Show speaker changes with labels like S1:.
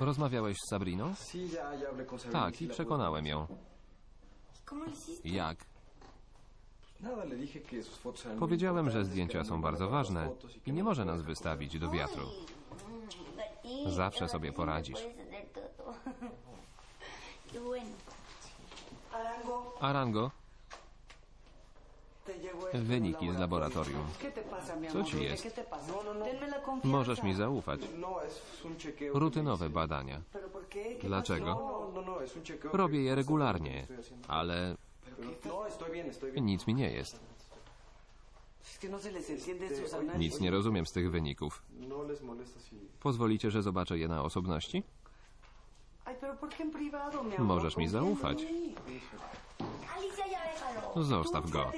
S1: Rozmawiałeś z Sabriną? Tak, i przekonałem ją. Jak? Powiedziałem, że zdjęcia są
S2: eran
S1: bardzo ważne
S2: y
S1: i nie
S2: no
S1: może nas wystawić do wiatru.
S3: Sí,
S1: Zawsze
S3: ahora
S1: sobie poradzisz.
S4: Arango,
S1: wyniki z laboratorium.
S4: ¿Qué te pasa, mi
S1: Co ci jest? Możesz mi zaufać.
S2: No,
S1: Rutynowe badania.
S4: ¿Pero por qué? ¿Qué
S1: Dlaczego? Robię je regularnie, ale nic mi nie jest. Nic nie rozumiem z tych wyników. Pozwolicie, że zobaczę je na osobności? Możesz mi zaufać. Zostaw go.